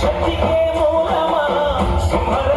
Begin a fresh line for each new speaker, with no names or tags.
శక్తికే మూలమా? సుమర